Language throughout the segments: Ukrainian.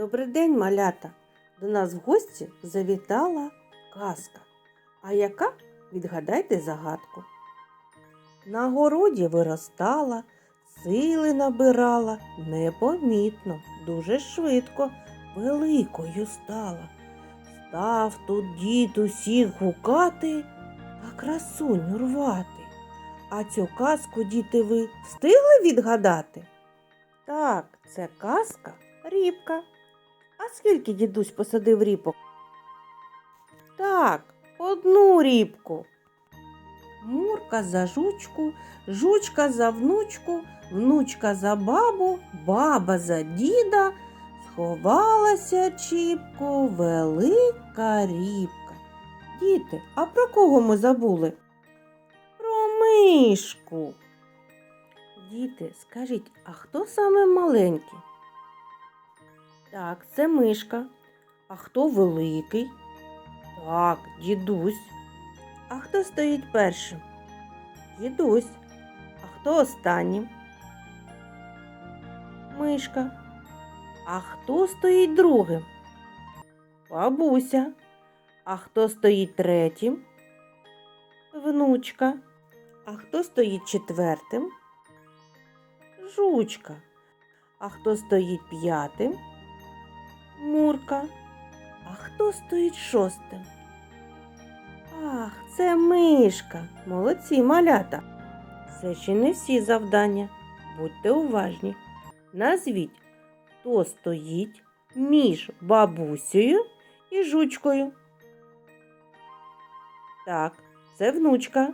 Добрий день, малята! До нас в гості завітала казка. А яка? Відгадайте загадку. На городі виростала, сили набирала, непомітно, дуже швидко, великою стала. Став тут дід усіх гукати та красуню рвати. А цю казку, діти, ви встигли відгадати? Так, це казка рібка. А скільки дідусь посадив ріпок? Так, одну рібку. Мурка за жучку, жучка за внучку, внучка за бабу, баба за діда. Сховалася чіпку велика рібка. Діти, а про кого ми забули? Про мишку. Діти, скажіть, а хто саме маленький? Так, це мишка. А хто великий? Так, дідусь. А хто стоїть першим? Дідусь. А хто останнім? Мишка. А хто стоїть другим? Бабуся. А хто стоїть третім? Внучка. А хто стоїть четвертим? Жучка. А хто стоїть п'ятим? Мурка. А хто стоїть шостим? Ах, це мишка. Молодці малята. Це ще не всі завдання. Будьте уважні. Назвіть, хто стоїть між бабусею і жучкою. Так, це внучка.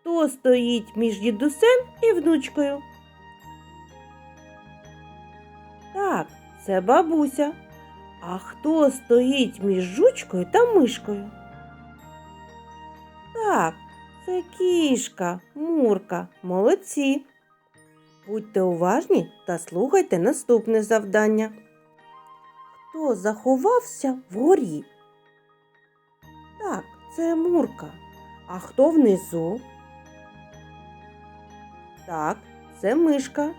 Хто стоїть між дідусем і внучкою? Так, це бабуся. А хто стоїть між жучкою та мишкою? Так, це кішка, мурка, молодці. Будьте уважні та слухайте наступне завдання. Хто заховався вгорі? Так, це мурка. А хто внизу? Так, це мишка.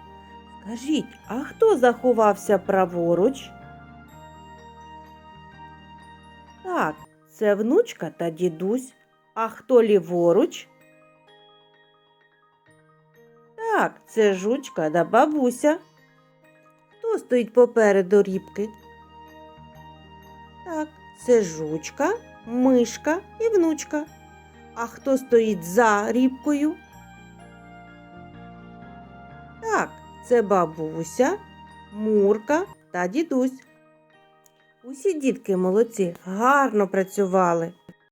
Скажіть, а хто заховався праворуч? Так, це внучка та дідусь. А хто ліворуч? Так, це жучка та бабуся. Хто стоїть попереду рібки? Так, це жучка, мишка і внучка. А хто стоїть за рібкою? Так, це бабуся, мурка та дідусь. Усі дітки молодці, гарно працювали.